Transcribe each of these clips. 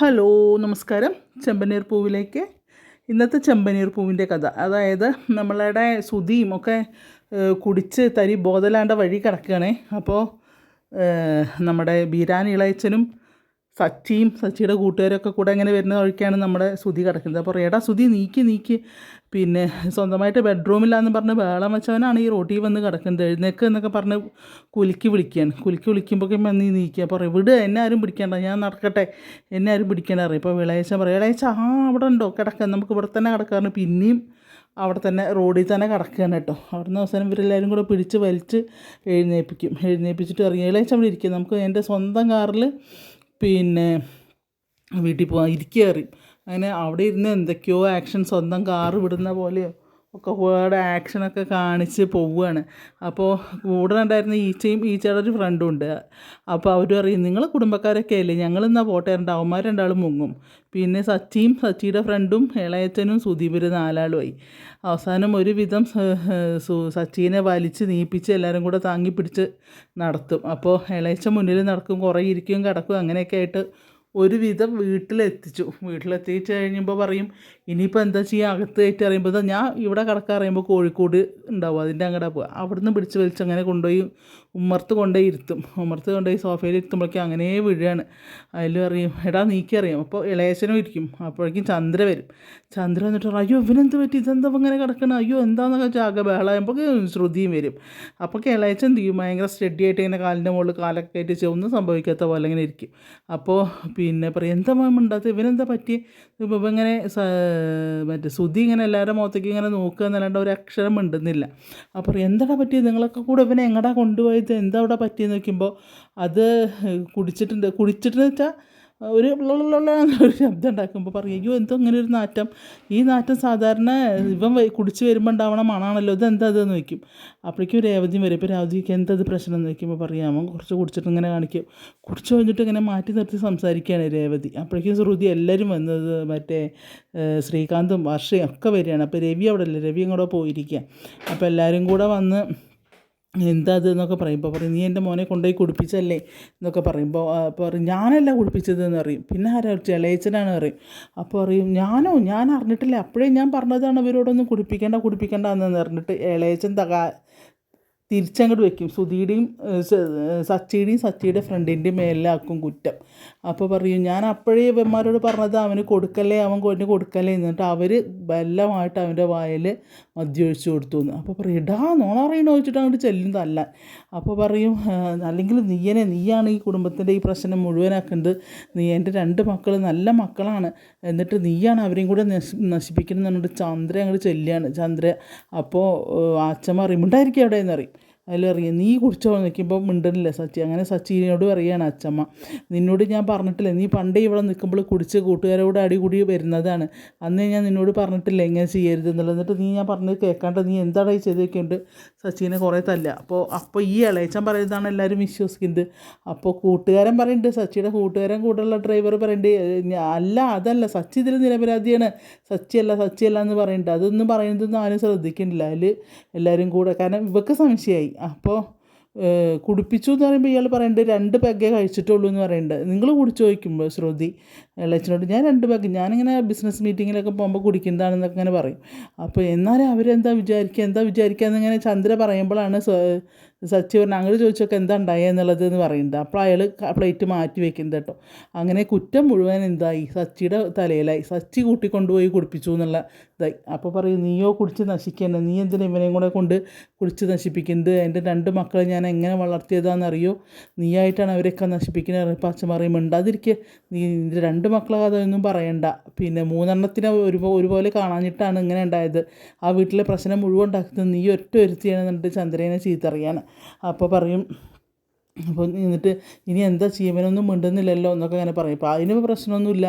Hello നമസ്കാരം. ചെമ്പനീർ പൂവിലേക്ക്. ഇന്നത്തെ ചെമ്പനീർ പൂവിന്റെ കഥ. അതായത് നമ്മളുടെ സുതിയും ഒക്കെ കുടിച്ച് തരി ബോധലാണ്ട വഴി കിടക്കുകയാണേ. അപ്പോൾ നമ്മുടെ ബീരാൻ ഇളയച്ചനും സച്ചിയും സച്ചിയുടെ കൂട്ടുകാരൊക്കെ കൂടെ ഇങ്ങനെ വരുന്ന വഴിക്കാണ് നമ്മുടെ സുധി കിടക്കുന്നത്. അപ്പോൾ റേഡാ സുധി നീക്കി നീക്കി. പിന്നെ സ്വന്തമായിട്ട് ബെഡ്റൂമില്ലാന്ന് പറഞ്ഞ് വേളം വെച്ചവനാണ് ഈ റോട്ടിൽ വന്ന് കിടക്കുന്നത്. എഴുന്നേക്ക് എന്നൊക്കെ പറഞ്ഞ് കുലുക്കി വിളിക്കുകയാണ്. കുലുക്കി വിളിക്കുമ്പോഴേക്കും നീ നീക്കുക അപ്പോൾ പറയും വിട് എന്നെ ആരും പിടിക്കേണ്ട. ഞാൻ നടക്കട്ടെ. എന്നെ ആരും പിടിക്കേണ്ട അറിയാം ഇപ്പോൾ വിളയച്ച പറയും വിളയച്ച ആ അവിടെ ഉണ്ടോ? കിടക്കാൻ നമുക്ക് ഇവിടെ തന്നെ കിടക്കാറുണ്ട് പിന്നെയും അവിടെ തന്നെ റോഡിൽ തന്നെ കിടക്കുകയാണ് കേട്ടോ. അവിടുന്ന് അവസാനം ഇവരെല്ലാവരും കൂടെ പിടിച്ച് വലിച്ച് എഴുന്നേൽപ്പിക്കും. എഴുന്നേൽപ്പിച്ചിട്ട് ഇറങ്ങി ഇളയച്ച അവിടെ ഇരിക്കുക നമുക്ക് എന്റെ സ്വന്തം കാറിൽ പിന്നെ വീട്ടിൽ പോകാൻ ഇരിക്കുക അങ്ങനെ അവിടെ ഇരുന്ന് എന്തൊക്കെയോ ആക്ഷൻ സ്വന്തം കാറ് വിടുന്ന പോലെയോ. ഒക്കെ വേർഡ് ആക്ഷനൊക്കെ കാണിച്ച് പോവുകയാണ് അപ്പോൾ കൂടെ ഉണ്ടായിരുന്ന ഈച്ചയും ഈച്ചയുടെ ഒരു ഫ്രണ്ടും ഉണ്ട്. അപ്പോൾ അവർ പറയും നിങ്ങൾ കുടുംബക്കാരൊക്കെ അല്ലേ? ഞങ്ങൾ എന്നാ പോട്ടെ. രണ്ട് അവന്മാർ രണ്ടാളും മുങ്ങും. പിന്നെ സച്ചിയും സച്ചിയുടെ ഫ്രണ്ടും ഇളയച്ചനും സുധീപര് നാലാളുമായി. അവസാനം ഒരുവിധം സച്ചീനെ വലിച്ച് നീപ്പിച്ച് എല്ലാവരും കൂടെ താങ്ങി പിടിച്ച് നടത്തും. അപ്പോൾ ഇളയച്ച മുന്നിൽ നടക്കും കുറേ ഇരിക്കും കിടക്കും അങ്ങനെയൊക്കെ ആയിട്ട് ഒരുവിധം വീട്ടിലെത്തിച്ചു. വീട്ടിലെത്തിച്ച് കഴിയുമ്പോൾ പറയും ഇനിയിപ്പോൾ എന്താ ചെയ്യുക അകത്ത് കയറ്റി അറിയുമ്പോൾ ഞാൻ ഇവിടെ കിടക്കാൻ അറിയുമ്പോൾ കോഴിക്കോട് ഉണ്ടാവും. അതിന്റെ അങ്ങോട്ട് പോകുക അവിടുന്ന് പിടിച്ച് വലിച്ച് അങ്ങനെ കൊണ്ടുപോയി ഉമ്മർത്ത് കൊണ്ടുപോയി ഇരുത്തും. ഉമ്മർത്ത് കൊണ്ടുപോയി സോഫയിൽ ഇരുത്തുമ്പോഴേക്കും അങ്ങനെ വീഴുകയാണ് അതിലും അറിയും എടാ നീക്കി അറിയാം. അപ്പോൾ ഇളയച്ചനും ഇരിക്കും. അപ്പോഴേക്കും ചന്ദ്ര വരും. ചന്ദ്ര വന്നിട്ട് അയ്യോ ഇവനെന്ത് പറ്റി? ഇതെന്താ ഇങ്ങനെ കിടക്കണം? അയ്യോ എന്താണെന്നൊക്കെ വെച്ചാൽ ആകെ ബഹളമായപ്പോൾ ശ്രുതിയും വരും. അപ്പോൾ ഇളയച്ചൻ ചെയ്യും? ഭയങ്കര സ്റ്റഡി ആയിട്ട് ഇങ്ങനെ കാലിന്റെ മുകളിൽ കാലൊക്കെ വെച്ച് ഒന്നും സംഭവിക്കാത്ത പോലെ ഇങ്ങനെ ഇരിക്കും. അപ്പോൾ പിന്നെ പറയും എന്താ മാമുണ്ടാത്ത ഇവനെന്താ പറ്റി ഇപ്പം ഇങ്ങനെ മറ്റേ സുധി ഇങ്ങനെ എല്ലാവരുടെ മുഖത്തേക്ക് ഇങ്ങനെ നോക്കുക എന്നല്ലാണ്ട് ഒരു അക്ഷരം മിണ്ടുന്നില്ല. അപ്പോൾ എന്താടാ പറ്റിയത്? നിങ്ങളൊക്കെ കൂടെ ഇവനെ എങ്ങടാ കൊണ്ടുപോയത്? എന്താ അവിടെ പറ്റിയെന്ന് നോക്കുമ്പോൾ അത് കുടിച്ചിട്ടുണ്ട്. കുടിച്ചിട്ടെന്ന് വെച്ചാൽ ഒരു ഒരു ശബ്ദം ഉണ്ടാക്കുമ്പോൾ പറയും അയ്യോ എന്തോ അങ്ങനെ ഒരു നാറ്റം. ഈ നാറ്റം സാധാരണ ഇവൻ കുടിച്ച് വരുമ്പോൾ ഉണ്ടാവണ ഇത്? എന്താ അതെന്ന് വയ്ക്കും അപ്പോഴേക്കും രേവതി വരും. ഇപ്പോൾ രേവതിക്ക് എന്തത് പ്രശ്നം? എന്ന് വയ്ക്കുമ്പോൾ പറയാമോ കുറച്ച് കുടിച്ചിട്ട് ഇങ്ങനെ കാണിക്കും. കുടിച്ച് കഴിഞ്ഞിട്ട് ഇങ്ങനെ മാറ്റി നിർത്തി സംസാരിക്കുകയാണ് രേവതി. അപ്പോഴേക്കും ശ്രുതി എല്ലാവരും വന്നത് മറ്റേ ശ്രീകാന്തും വർഷയും ഒക്കെ വരികയാണ്. അപ്പോൾ രവി അവിടെ ഇല്ല രവി അങ്ങോട്ട് പോയിരിക്കുക അപ്പോൾ എല്ലാവരും കൂടെ വന്ന് എന്താ എന്നൊക്കെ പറയുമ്പോൾ പറയും നീ എന്റെ മോനെ കൊണ്ടുപോയി കുടിപ്പിച്ചല്ലേ? എന്നൊക്കെ പറയുമ്പോൾ അപ്പോൾ പറയും ഞാനല്ല കുടിപ്പിച്ചതെന്ന് പറയും. പിന്നെ ആരാ ചെളയച്ചനാണ് പറയും. അപ്പോൾ പറയും ഞാനോ? ഞാൻ അറിഞ്ഞിട്ടില്ല. അപ്പോഴേ ഞാൻ പറഞ്ഞതാണ് ഇവരോടൊന്നും കുടിപ്പിക്കേണ്ട കുടിപ്പിക്കേണ്ട എന്ന് പറഞ്ഞിട്ട് ഇളയച്ചൻ തകാ തിരിച്ചങ്ങോട്ട് വെക്കും. സുധീടെയും സച്ചിയുടെയും സച്ചിയുടെ ഫ്രണ്ടിന്റെ മേലാക്കും കുറ്റം. അപ്പോൾ പറയും ഞാൻ അപ്പോഴേ ഇവന്മാരോട് പറഞ്ഞത് അവന് കൊടുക്കല്ലേ അവൻ കൊണ്ട് കൊടുക്കല്ലേ എന്നിട്ട് അവർ ബലമായിട്ട് അവന്റെ വായിൽ മദ്യമൊഴിച്ച് കൊടുത്തു എന്ന്. അപ്പോൾ പറയും ഇടാ നോണ അറിയണോ വെച്ചിട്ട് അങ്ങോട്ട് ചെല്ലും തല്ലാൻ. അപ്പോൾ പറയും അല്ലെങ്കിൽ നീയനെ നീയാണ് ഈ കുടുംബത്തിന്റെ ഈ പ്രശ്നം മുഴുവനാക്കുന്നത് നീ എന്റെ രണ്ട് മക്കൾ നല്ല മക്കളാണ്. എന്നിട്ട് നീയാണ് അവരെയും കൂടെ നശി എന്നിട്ട് ചന്ദ്ര അങ്ങോട്ട് ചെല്ലുകയാണ്. ചന്ദ്ര അപ്പോൾ അച്ഛന്മാർ ഇമുണ്ടായിരിക്കും അവിടെ എന്ന് അതിലറിയാം നീ കുടിച്ചോ? നിൽക്കുമ്പോൾ മിണ്ടണില്ല സച്ചി. അങ്ങനെ സച്ചിനോട് പറയുകയാണ് അച്ചമ്മ. നിന്നോട് ഞാൻ പറഞ്ഞിട്ടില്ല. നീ പണ്ടേ ഇവിടെ നിൽക്കുമ്പോൾ കുടിച്ച് കൂട്ടുകാരോട് അടികൂടി വരുന്നതാണ്. അന്നേ ഞാൻ നിന്നോട് പറഞ്ഞിട്ടില്ല എങ്ങനെ ചെയ്യരുത് എന്നുള്ളത്. എന്നിട്ട് നീ ഞാൻ പറഞ്ഞത് കേൾക്കാണ്ട് നീ എന്താണ് ഈ ചെയ്തൊക്കെയുണ്ട് സച്ചിനെ കുറേ തല്ല അപ്പോൾ അപ്പോൾ ഈ ഇളയച്ചൻ പറയുന്നതാണ് എല്ലാവരും വിശ്വസിക്കുന്നത്. അപ്പോൾ കൂട്ടുകാരൻ പറയുന്നുണ്ട് സച്ചിയുടെ കൂട്ടുകാരൻ കൂടെയുള്ള ഡ്രൈവർ പറയുന്നുണ്ട് "ഏ, ഞാ- അല്ല അതല്ല. സച്ചി ഇതിൽ നിരപരാധിയാണ്. സച്ചിയല്ല സച്ചിയല്ല എന്ന് പറയുന്നുണ്ട്. അതൊന്നും പറയുന്നതൊന്നും ആരും ശ്രദ്ധിക്കുന്നില്ല. അതിൽ എല്ലാവരും കൂടെ. കാരണം ഇവക്ക് സംശയമായി. അപ്പോൾ കുടിപ്പിച്ചു എന്ന് പറയുമ്പോൾ ഇയാൾ പറയുന്നുണ്ട് രണ്ട് പെഗ്ഗേ കഴിച്ചിട്ടുള്ളൂ എന്ന് പറയുന്നുണ്ട് നിങ്ങൾ കുടിച്ചു ചോദിക്കുമ്പോൾ ശ്രുതി ഇളച്ചനോട് ഞാൻ രണ്ട് പെഗ് ഞാനിങ്ങനെ ബിസിനസ് മീറ്റിങ്ങിലൊക്കെ പോകുമ്പോൾ കുടിക്കുന്നതാണെന്നൊക്കെ ഇങ്ങനെ പറയും. അപ്പോൾ എന്നാലും അവരെന്താ വിചാരിക്കുക എന്താ വിചാരിക്കുക എന്നിങ്ങനെ ചന്ദ്ര പറയുമ്പോഴാണ് സച്ചി പറഞ്ഞു അങ്ങോട്ട് ചോദിച്ചൊക്കെ എന്താ ഉണ്ടായെന്നുള്ളത് എന്ന് പറയുന്നുണ്ട് അപ്പോൾ അയാൾ പ്ലേറ്റ് മാറ്റി വെക്കുന്നത് കേട്ടോ. അങ്ങനെ കുറ്റം മുഴുവൻ എന്തായി? സച്ചിയുടെ തലയിലായി. സച്ചി കൂട്ടിക്കൊണ്ടുപോയി കുടിപ്പിച്ചു എന്നുള്ള ഇതായി. അപ്പോൾ പറയും നീയോ കുടിച്ച് നശിക്കേണ്ട നീ എന്തിനാ ഇവനെയും കൂടെ കൊണ്ട് കുടിച്ച് നശിപ്പിക്കുന്നത് എന്റെ രണ്ട് മക്കളെ ഞാൻ എങ്ങനെ വളർത്തിയതാണെന്നറിയോ നീയായിട്ടാണ് അവരെയൊക്കെ നശിപ്പിക്കുന്നത് ഇപ്പോൾ അച്ഛൻ പറയും. മിണ്ടാതിരിക്കുക നീ നിന്റെ രണ്ട് മക്കളെ അതൊന്നും പറയണ്ട. പിന്നെ മൂന്നെണ്ണത്തിനെ ഒരു ഒരുപോലെ കാണാഞ്ഞിട്ടാണ് ഇങ്ങനെ ഉണ്ടായത്. ആ വീട്ടിലെ പ്രശ്നം മുഴുവൻ ഉണ്ടാക്കുന്നത് നീ ഒറ്റ ഒരുത്തിയാണെന്നുണ്ട് ചന്ദ്രനെ ചീത്തറിയാണ് അപ്പോൾ പറയും അപ്പോൾ എന്നിട്ട് ഇനി എന്താ ജീവനൊന്നും മിണ്ടുന്നില്ലല്ലോ എന്നൊക്കെ അങ്ങനെ പറയും. അപ്പോൾ അതിന് പ്രശ്നമൊന്നുമില്ല.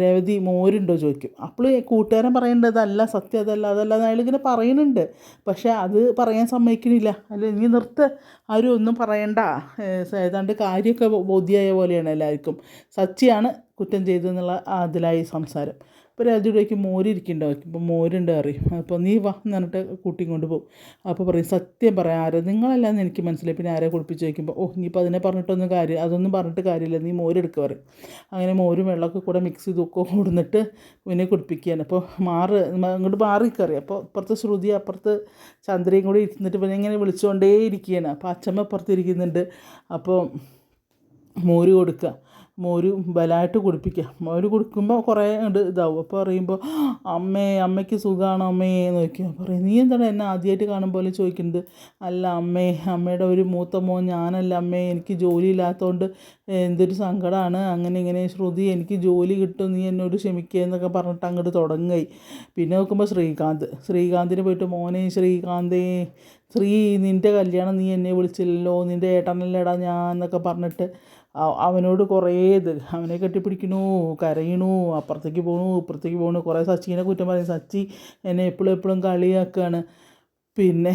രവതി മോരുണ്ടോ ചോദിക്കും. അപ്പോൾ കൂട്ടുകാരൻ പറയേണ്ടത് അല്ല സത്യം അതല്ല അതല്ല എന്ന് അയാളിങ്ങനെ പറയുന്നുണ്ട്. പക്ഷേ അത് പറയാൻ സമ്മതിക്കണില്ല അല്ല ഇനി നിർത്ത്. ആരും ഒന്നും പറയണ്ട. ഏതാണ്ട് കാര്യമൊക്കെ ബോധ്യമായ പോലെയാണ് എല്ലാവർക്കും. സച്ചിയാണ് കുറ്റം ചെയ്തെന്നുള്ള അതിലായി സംസാരം. അപ്പോൾ രാജുവിടേക്ക് മോര് ഇരിക്കുന്നുണ്ടാവും ഇപ്പോൾ മോരുണ്ട് അറിയും അപ്പോൾ നീ വാ എന്ന് പറഞ്ഞിട്ട് കൂട്ടിയും കൊണ്ട് പോകും. അപ്പോൾ പറയും സത്യം പറയാം ആരെ? നിങ്ങളല്ലാന്ന് എനിക്ക് മനസ്സിലായി. പിന്നെ ആരെ കുളിപ്പിച്ച് ചോദിക്കുമ്പോൾ ഓ നീ ഇപ്പോൾ അതിനെ പറഞ്ഞിട്ടൊന്നും കാര്യം അതൊന്നും പറഞ്ഞിട്ട് കാര്യമില്ല. നീ മോരെടുക്കുക പറയും. അങ്ങനെ മോരും വെള്ളമൊക്കെ കൂടെ മിക്സ് ചെയ്തൊക്കെ കൊടുന്നിട്ട് പിന്നെ കുടിപ്പിക്കുകയാണ് അപ്പോൾ മാറ് അങ്ങോട്ട് മാറി കയറി. അപ്പോൾ ഇപ്പുറത്ത് ശ്രുതി അപ്പുറത്ത് ചന്ദ്രയും കൂടി ഇരുന്നിട്ട് പിന്നെ ഇങ്ങനെ വിളിച്ചുകൊണ്ടേ ഇരിക്കുകയാണ് അപ്പോൾ അച്ഛമ്മ അപ്പുറത്ത് ഇരിക്കുന്നുണ്ട്. അപ്പോൾ മോര് കൊടുക്കുക. മോര് ബലമായിട്ട് കുടിപ്പിക്കുക മോര് കുടിക്കുമ്പോൾ കുറേ ഉണ്ട് ഇതാവും. അപ്പോൾ പറയുമ്പോൾ അമ്മേ അമ്മയ്ക്ക് സുഖമാണോ അമ്മേ? എന്ന് ചോദിക്കും പറയും. നീ എന്താണ് എന്നെ ആദ്യമായിട്ട് കാണുമ്പോൾ ചോദിക്കുന്നത് അല്ല അമ്മേ അമ്മയുടെ ഒരു മൂത്ത മോൻ ഞാനല്ല അമ്മേ. എനിക്ക് ജോലി ഇല്ലാത്തതുകൊണ്ട് എന്തൊരു സങ്കടമാണ് അങ്ങനെ ഇങ്ങനെ ശ്രുതി എനിക്ക് ജോലി കിട്ടും. നീ എന്നോട് ക്ഷമിക്കുക എന്നൊക്കെ പറഞ്ഞിട്ട് അങ്ങോട്ട് തുടങ്ങി പിന്നെ നോക്കുമ്പോൾ ശ്രീകാന്ത്. ശ്രീകാന്തിന് പോയിട്ട് മോനെ ശ്രീകാന്തേ ശ്രീ നിന്റെ കല്യാണം നീ എന്നെ വിളിച്ചില്ലല്ലോ. നിന്റെ ഏട്ടനല്ലേടാ ഞാൻ എന്നൊക്കെ പറഞ്ഞിട്ട് അവനോട് കുറേ ഇത്. അവനെ കെട്ടിപ്പിടിക്കണു കരയണു അപ്പുറത്തേക്ക് പോകണു ഇപ്പുറത്തേക്ക് പോകണു കുറേ സച്ചിനെ കുറ്റം പറയും. സച്ചി എന്നെ എപ്പോഴും എപ്പോഴും കളിയാക്കുകയാണ് പിന്നെ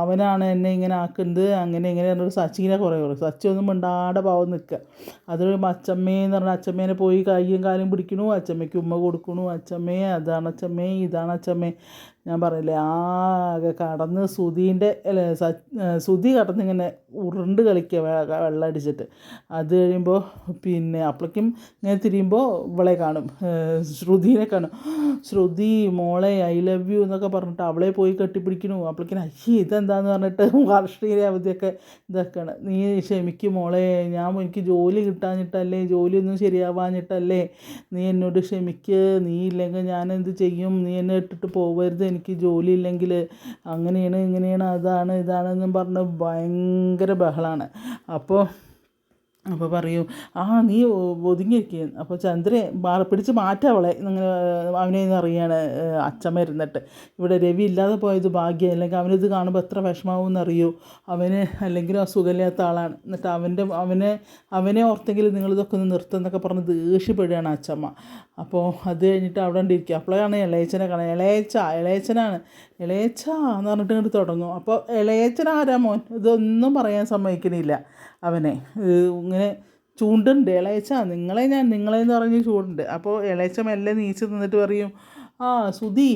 അവനാണ് എന്നെ ഇങ്ങനെ ആക്കുന്നത്. അങ്ങനെ ഇങ്ങനെ പറഞ്ഞൊരു സച്ചിനെ കുറേ കുറേ സച്ചി ഒന്നും മിണ്ടാടെ പാവം നിൽക്കുക. അതൊരു അച്ചമ്മേന്ന് പറഞ്ഞാൽ അച്ചമ്മേനെ പോയി കയ്യും കാലും പിടിക്കണു അച്ചമ്മയ്ക്ക് ഉമ്മ കൊടുക്കണു അച്ചമ്മേ അതാണ് അച്ചമ്മേ ഇതാണ് അച്ചമ്മേ ഞാൻ പറഞ്ഞില്ലേ ആകെ കടന്ന് സുധീന്റെ സുധി കടന്നിങ്ങനെ ഉരുണ്ട് കളിക്കുക വെള്ളം അടിച്ചിട്ട്. അത് കഴിയുമ്പോൾ പിന്നെ അപ്പോഴേക്കും ഇങ്ങനെ തിരിയുമ്പോൾ ഇവളെ കാണും ശ്രുതിനെ കാണും. ശ്രുതി മോളെ ഐ ലവ് യു എന്നൊക്കെ പറഞ്ഞിട്ട് അവളെ പോയി കെട്ടിപ്പിടിക്കണു അപ്പോഴേക്കും അയ്യേ ഇതെന്താന്ന് പറഞ്ഞിട്ട് വാർഷിക അവധിയൊക്കെ ഇതൊക്കെയാണ്. നീ ക്ഷമിക്കും മോളെ ഞാൻ എനിക്ക് ജോലി കിട്ടാഞ്ഞിട്ടല്ലേ ജോലിയൊന്നും ശരിയാവാഞ്ഞിട്ടല്ലേ. നീ എന്നോട് ക്ഷമിക്ക് നീ ഇല്ലെങ്കിൽ ഞാൻ എന്ത് ചെയ്യും? നീ എന്നെ ഇട്ടിട്ട് പോകരുത് എനിക്ക് ജോലി ഇല്ലെങ്കിൽ അങ്ങനെയാണ് ഇങ്ങനെയാണ് അതാണ് ഇതാണെന്നും പറഞ്ഞ് ഭയങ്കര ബഹളമാണ് അപ്പോൾ അപ്പോൾ പറയും ആ നീ ഒതുങ്ങിയിരിക്കുക അപ്പോൾ ചന്ദ്രൻ മാറി പിടിച്ച് മാറ്റാവളെ ഇങ്ങനെ അവനെ അറിയാണ് അച്ഛമ്മ ഇരുന്നിട്ട്. ഇവിടെ രവി ഇല്ലാതെ പോയത് ഭാഗ്യം അല്ലെങ്കിൽ അവനിത് കാണുമ്പോൾ എത്ര വിഷമാവും എന്നറിയോ അവന് അല്ലെങ്കിൽ സുഖമില്ലാത്ത ആളാണ്. എന്നിട്ട് അവന്റെ അവനെ അവനെ ഓർത്തെങ്കിലും നിങ്ങളിതൊക്കെ ഒന്ന് നിർത്തുന്നൊക്കെ പറഞ്ഞ് ദേഷ്യപ്പെടുകയാണ് അച്ഛമ്മ. അപ്പോൾ അത് കഴിഞ്ഞിട്ട് അവിടെ ഉണ്ടിരിക്കുക അപ്പോഴാണ് ഇളയച്ചനെ കാണുക ഇളയച്ച ഇളയച്ചനാണ്. ഇളയച്ച എന്ന് പറഞ്ഞിട്ട് ഇങ്ങോട്ട് തുടങ്ങും. അപ്പോൾ ഇളയച്ചൻ ആരാ മോൻ? ഇതൊന്നും പറയാൻ സമ്മതിക്കണില്ല. അവനെ. ഇങ്ങനെ ചൂണ്ടുണ്ട്. ഇളയച്ച നിങ്ങളെ ഞാൻ നിങ്ങളെ എന്ന് പറഞ്ഞ് ചൂണ്ടുണ്ട്. അപ്പോൾ ഇളയച്ച മെല്ലെ നീച്ച് നിന്നിട്ട് പറയും ആ സുധി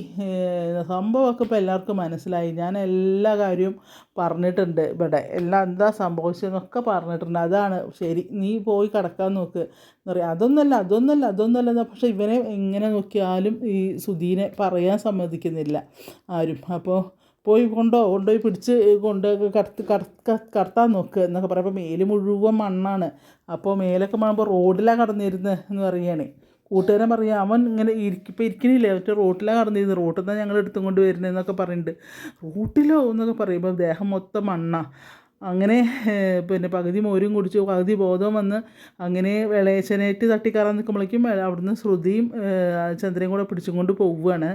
സംഭവമൊക്കെ ഇപ്പോൾ എല്ലാവർക്കും മനസ്സിലായി. ഞാൻ എല്ലാ കാര്യവും പറഞ്ഞിട്ടുണ്ട് ഇവിടെ. എല്ലാം എന്താ സംഭവിച്ചതെന്നൊക്കെ പറഞ്ഞിട്ടുണ്ട്. അതാണ്. ശരി നീ പോയി കിടക്കാൻ നോക്ക്. എന്ന് പറയാം. അതൊന്നല്ല അതൊന്നല്ല അതൊന്നല്ല. പക്ഷേ ഇവനെ എങ്ങനെ നോക്കിയാലും ഈ സുധീനെ പറയാൻ സമ്മതിക്കുന്നില്ല ആരും. അപ്പോൾ പോയി കൊണ്ടോ കൊണ്ടുപോയി പിടിച്ച് കൊണ്ട് കടത്ത് കടത്ത് കടത്താൻ നോക്കുക എന്നൊക്കെ പറയുമ്പോൾ മേൽ മുഴുവൻ മണ്ണാണ്. അപ്പോൾ മേലൊക്കെ മണ്ണുമ്പോൾ റോഡിലാണ് കടന്നിരുന്നത് എന്ന് പറയുകയാണ്. കൂട്ടുകാരൻ പറയാം അവൻ ഇങ്ങനെ ഇരിക്കും ഇപ്പം ഇരിക്കണില്ലേ? മറ്റേ റോട്ടിലാണ് കടന്നിരുന്നത് റോട്ടിൽ നിന്നാണ് ഞങ്ങൾ എടുത്തും കൊണ്ട് വരുന്നതെന്നൊക്കെ പറയുന്നുണ്ട്. റോട്ടിലോ എന്നൊക്കെ പറയുമ്പോൾ ദേഹം മൊത്തം മണ്ണാ. അങ്ങനെ പിന്നെ പകുതി മോരും കുടിച്ചു. പകുതി ബോധം വന്ന് അങ്ങനെ വെളയച്ചനേറ്റ് തട്ടിക്കറാൻ നിൽക്കുമ്പോഴേക്കും അവിടുന്ന് ശ്രുതിയും ചന്ദ്രയും കൂടെ പിടിച്ചും കൊണ്ട് പോവുകയാണ്.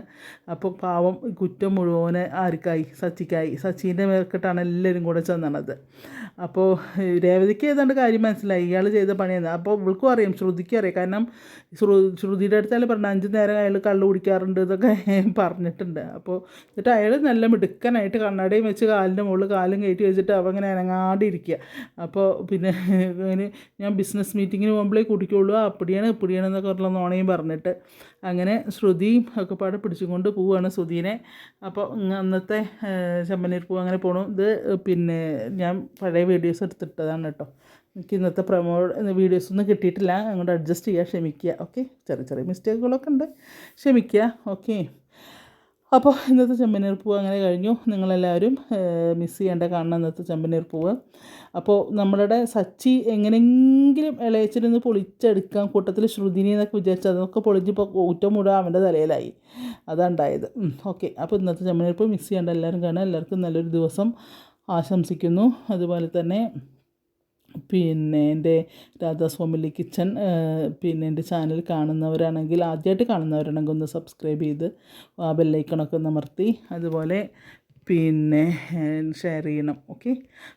അപ്പോൾ പാവം കുറ്റം മുഴുവൻ ആർക്കായി? സച്ചിക്കായി. സച്ചിന്റെ മേൽക്കിട്ടാണ് എല്ലാവരും കൂടെ ചെന്നണത്. അപ്പോൾ രേവതിക്ക് ഏതാണ്ട് കാര്യം മനസ്സിലായി. ഇയാൾ ചെയ്ത പണിയെന്ന് അപ്പോൾ ഇവൾക്കും അറിയാം ശ്രുതിക്കും അറിയാം. കാരണം ശ്രു ശ്രുതിയുടെ അടുത്തല്ലേ പറഞ്ഞ അഞ്ച് നേരം അയാൾ കള്ളു കുടിക്കാറുണ്ട് ഇതൊക്കെ പറഞ്ഞിട്ടുണ്ട്. അപ്പോൾ എന്നിട്ട് അയാൾ നല്ല മിടുക്കനായിട്ട് കണ്ണാടിയും വെച്ച് കാലിന്റെ മുകളിൽ കാലും കയറ്റി വെച്ചിട്ട് അവ ഇരിക്കുക അപ്പോൾ പിന്നെ ഇങ്ങനെ ഞാൻ ബിസിനസ് മീറ്റിങ്ങിന് പോകുമ്പോഴേ കുടിക്കുള്ളൂ അപ്പടിയാണ് ഇപ്പടിയാണ് എന്നൊക്കെ പറഞ്ഞുള്ള നോണയും പറഞ്ഞിട്ട്. അങ്ങനെ ശ്രുതിയും ഒക്കെ പാടെ പിടിച്ചുകൊണ്ട് പോവുകയാണ് ശ്രുതിനെ. അപ്പോൾ അന്നത്തെ ഏഹ്, ചെമ്പനീർ പൂ അങ്ങനെ പോണു. ഇത് പിന്നെ ഞാൻ പഴയ വീഡിയോസ് എടുത്തിട്ടതാണ് കേട്ടോ. എനിക്ക് ഇന്നത്തെ പ്രമോ വീഡിയോസ് ഒന്നും കിട്ടിയിട്ടില്ല. അങ്ങോട്ട് അഡ്ജസ്റ്റ് ചെയ്യുക ക്ഷമിക്കുക. ഓക്കെ ചെറിയ ചെറിയ മിസ്റ്റേക്കുകളൊക്കെ ഉണ്ട്. ക്ഷമിക്കുക. ഓക്കെ അപ്പോൾ ഇന്നത്തെ ചെമ്പനീർ പൂവ് അങ്ങനെ കഴിഞ്ഞു. നിങ്ങളെല്ലാവരും മിസ് ചെയ്യേണ്ട കാണണം ഇന്നത്തെ ചെമ്പനീർ പൂവ്. അപ്പോൾ നമ്മളുടെ സച്ചി എങ്ങനെയെങ്കിലും ഇളയച്ചിരുന്ന് പൊളിച്ചെടുക്കാൻ കൂട്ടത്തിൽ ശ്രുതിനി എന്നൊക്കെ വിചാരിച്ചു അതൊക്കെ പൊളിഞ്ഞിപ്പോൾ ഊറ്റം മുഴുവൻ അവന്റെ തലയിലായി. അതാണ്ടായത് ഓക്കെ. അപ്പോൾ ഇന്നത്തെ ചെമ്പനീർ പൂവ് മിസ് ചെയ്യേണ്ട എല്ലാവരും കാണാം എല്ലാവർക്കും നല്ലൊരു ദിവസം ആശംസിക്കുന്നു. അതുപോലെ തന്നെ പിന്നെ എന്റെ രാധാസ് ഫാമിലി കിച്ചൺ പിന്നെ എന്റെ ചാനൽ കാണുന്നവരാണെങ്കിൽ ആദ്യമായിട്ട് കാണുന്നവരാണെങ്കിൽ ഒന്ന് സബ്സ്ക്രൈബ് ചെയ്ത് ആ ബെല്ലൈക്കണൊക്കെ ഒന്ന് അമർത്തി അതുപോലെ പിന്നെ ഷെയർ ചെയ്യണം ഓക്കെ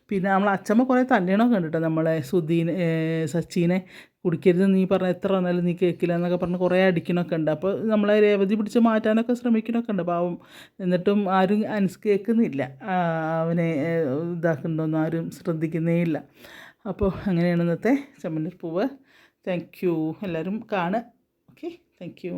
പിന്നെ നമ്മൾ അച്ചമ്മ കുറേ തല്ലണമൊക്കെ ഉണ്ട് കേട്ടോ നമ്മളെ സുധീനെ സച്ചിനെ കുടിക്കരുത് നീ പറഞ്ഞ എത്ര പറഞ്ഞാലും നീ കേൾക്കില്ല എന്നൊക്കെ പറഞ്ഞ് കുറേ അടിക്കണമൊക്കെ ഉണ്ട്. അപ്പോൾ നമ്മളെ രേവതി പിടിച്ച് മാറ്റാനൊക്കെ ശ്രമിക്കണമൊക്കെ ഉണ്ട്. പാവം എന്നിട്ടും ആരും അനുസ് കേൾക്കുന്നില്ല. അവനെ ഏഹ്, ഇതാക്കുന്നതൊന്നും ആരും ശ്രദ്ധിക്കുന്നേ ഇല്ല. അപ്പോൾ അങ്ങനെയാണ് ഇന്നത്തെ ചെമ്മന്നൂർ പൂവ് താങ്ക് യു എല്ലാവരും കാണുക. Okay thank you